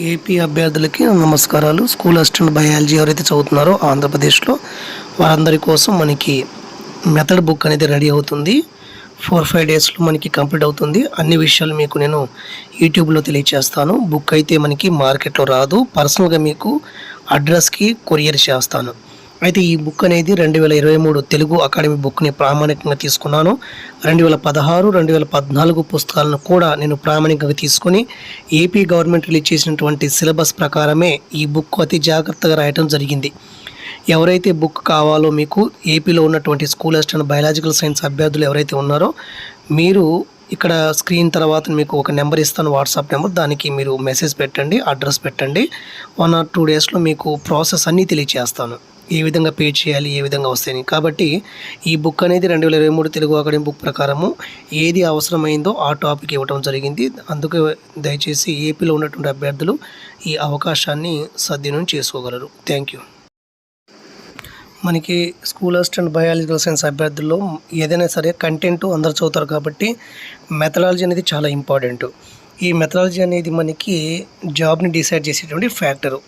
AP అభ్యర్థులకి నమస్కారాలు. School assistant biology ఎవరైతే చదువుతున్నారో ఆంధ్రప్రదేశ్లో వారందరి కోసం మనకి మెథడ్ బుక్ అనేది రెడీ అవుతుంది. ఫోర్ ఫైవ్ డేస్లో మనకి కంప్లీట్ అవుతుంది. అన్ని విషయాలు మీకు నేను యూట్యూబ్లో తెలియచేస్తాను. బుక్ అయితే మనకి మార్కెట్లో రాదు. పర్సనల్గా మీకు అడ్రస్కి కొరియర్ చేస్తాను. అయితే ఈ బుక్ అనేది రెండు వేల ఇరవై మూడు తెలుగు అకాడమీ బుక్ని ప్రామాణికంగా తీసుకున్నాను. రెండు వేల పదహారు రెండు వేల పద్నాలుగు పుస్తకాలను కూడా నేను ప్రామాణికంగా తీసుకొని ఏపీ గవర్నమెంట్ రిలీజ్ చేసినటువంటి సిలబస్ ప్రకారమే ఈ బుక్ అతి జాగ్రత్తగా రాయటం జరిగింది. ఎవరైతే బుక్ కావాలో మీకు ఏపీలో ఉన్నటువంటి స్కూల్ అసిస్టెంట్ బయాలజికల్ సైన్స్ అభ్యర్థులు ఎవరైతే ఉన్నారో మీరు ఇక్కడ స్క్రీన్ తర్వాత మీకు ఒక నెంబర్ ఇస్తాను వాట్సాప్ నెంబర్ దానికి మీరు మెసేజ్ పెట్టండి అడ్రస్ పెట్టండి. వన్ ఆర్ టూ డేస్లో మీకు ప్రాసెస్ అన్నీ తెలియచేస్తాను. ఏ విధంగా పే చేయాలి ఏ విధంగా వస్తాయని. కాబట్టి ఈ బుక్ అనేది రెండు వేల ఇరవై మూడు తెలుగు అకాడమీ బుక్ ప్రకారము ఏది అవసరమైందో ఆ టాపిక్ ఇవ్వడం జరిగింది. అందుకే దయచేసి ఏపీలో ఉన్నటువంటి అభ్యర్థులు ఈ అవకాశాన్ని సద్వినియోగం చేసుకోగలరు. థ్యాంక్ యూ మనకి స్కూల్ అసిస్టెంట్ బయాలజికల్ సైన్స్ అభ్యర్థుల్లో ఏదైనా సరే కంటెంట్ అందరు చదువుతారు కాబట్టి మెథడాలజీ అనేది చాలా ఇంపార్టెంట్ ఈ మెథడాలజీ అనేది మనకి జాబ్ని డిసైడ్ చేసేటువంటి ఫ్యాక్టరు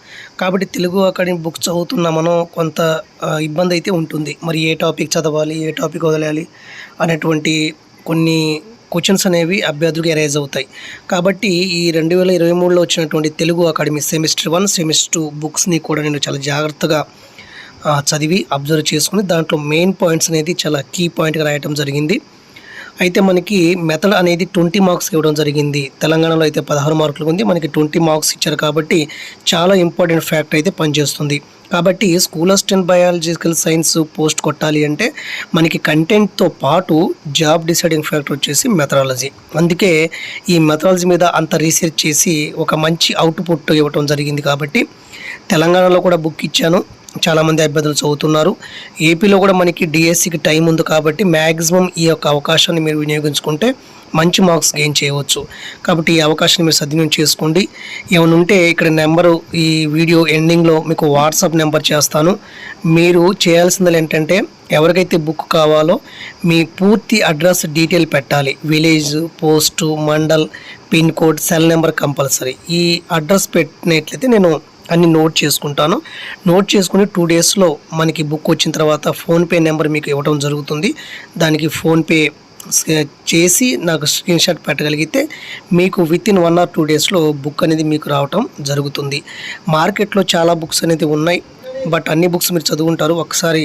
కాబట్టి తెలుగు అకాడమీ బుక్ చదువుతున్నామనో కొంత ఇబ్బంది అయితే ఉంటుంది. మరి ఏ టాపిక్ చదవాలి ఏ టాపిక్ వదలాలి అనేటువంటి కొన్ని క్వశ్చన్స్ అనేవి అభ్యర్థులకు ఎరైజ్ అవుతాయి. కాబట్టి ఈ రెండు వేల ఇరవై మూడులో వచ్చినటువంటి Telugu Akademi semester one semester two బుక్స్ని కూడా నేను చాలా జాగ్రత్తగా చదివి అబ్జర్వ్ చేసుకుని దాంట్లో మెయిన్ పాయింట్స్ అనేది చాలా కీ పాయింట్గా రాయటం జరిగింది. అయితే మనకి మెథడ్ అనేది ట్వంటీ మార్క్స్ ఇవ్వడం జరిగింది. తెలంగాణలో అయితే పదహారు మార్కులు ఉంది. మనకి ట్వంటీ మార్క్స్ ఇచ్చారు కాబట్టి చాలా ఇంపార్టెంట్ ఫ్యాక్ట్ అయితే పనిచేస్తుంది. కాబట్టి school assistant biological science post కొట్టాలి అంటే మనకి కంటెంట్తో పాటు జాబ్ డిసైడింగ్ ఫ్యాక్టర్ వచ్చేసి మెథడాలజీ. అందుకే ఈ మెథడాలజీ మీద అంత రీసెర్చ్ చేసి ఒక మంచి అవుట్పుట్ ఇవ్వటం జరిగింది కాబట్టి తెలంగాణలో కూడా బుక్ ఇచ్చాను. చాలామంది అభ్యర్థులు చదువుతున్నారు. ఏపీలో కూడా మనకి డిఎస్సికి టైం ఉంది కాబట్టి మ్యాక్సిమం ఈ యొక్క అవకాశాన్ని మీరు వినియోగించుకుంటే మంచి మార్క్స్ గెయిన్ చేయవచ్చు. కాబట్టి ఈ అవకాశాన్ని మీరు సద్వినియోగం చేసుకోండి. ఏమైనా ఉంటే ఇక్కడ నెంబరు ఈ వీడియో ఎండింగ్లో మీకు వాట్సాప్ నెంబర్ చేస్తాను. మీరు చేయాల్సింది ఏంటంటే ఎవరికైతే బుక్ కావాలో మీ పూర్తి అడ్రస్ డీటెయిల్ పెట్టాలి. Village post mandal pin code cell number compulsory. ఈ అడ్రస్ పెట్టినట్లయితే నేను అన్ని నోట్ చేసుకుంటాను. నోట్ చేసుకుని టూ డేస్లో మనకి బుక్ వచ్చిన తర్వాత ఫోన్పే నెంబర్ మీకు ఇవ్వడం జరుగుతుంది. దానికి ఫోన్పే చేసి నాకు స్క్రీన్ షాట్ పెట్టగలిగితే మీకు within one or two డేస్లో బుక్ అనేది మీకు రావటం జరుగుతుంది. మార్కెట్లో చాలా బుక్స్ అనేది ఉన్నాయి. బట్ అన్ని బుక్స్ మీరు చదువుంటారు. ఒకసారి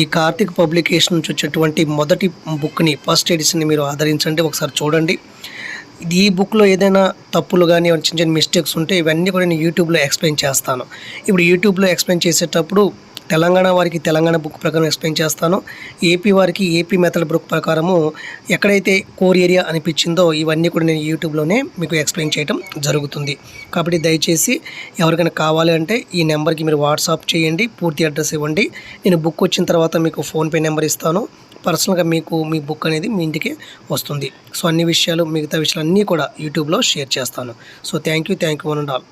ఈ కార్తీక్ పబ్లికేషన్ నుంచి వచ్చేటువంటి మొదటి బుక్ని ఫస్ట్ ఎడిషన్ని మీరు ఆదరించండి. ఒకసారి చూడండి. ఈ బుక్లో ఏదైనా తప్పులు కానీ చిన్న చిన్న మిస్టేక్స్ ఉంటే ఇవన్నీ కూడా నేను యూట్యూబ్లో ఎక్స్ప్లెయిన్ చేస్తాను. ఇప్పుడు యూట్యూబ్లో ఎక్స్ప్లెయిన్ చేసేటప్పుడు తెలంగాణ వారికి తెలంగాణ బుక్ ప్రకారం ఎక్స్ప్లెయిన్ చేస్తాను. ఏపీ వారికి ఏపీ మెథడ్ బుక్ ప్రకారము ఎక్కడైతే కోర్ ఏరియా అనిపించిందో ఇవన్నీ కూడా నేను యూట్యూబ్లోనే మీకు ఎక్స్ప్లెయిన్ చేయడం జరుగుతుంది. కాబట్టి దయచేసి ఎవరికైనా కావాలి అంటే ఈ నెంబర్కి మీరు వాట్సాప్ చేయండి పూర్తి అడ్రస్ ఇవ్వండి. నేను బుక్ వచ్చిన తర్వాత మీకు ఫోన్పే నెంబర్ ఇస్తాను. పర్సనల్గా మీకు మీ బుక్ అనేది మీ ఇంటికి వస్తుంది. సో అన్ని విషయాలు మిగతా విషయాలు అన్నీ కూడా యూట్యూబ్లో షేర్ చేస్తాను. So thank you thank you one and all.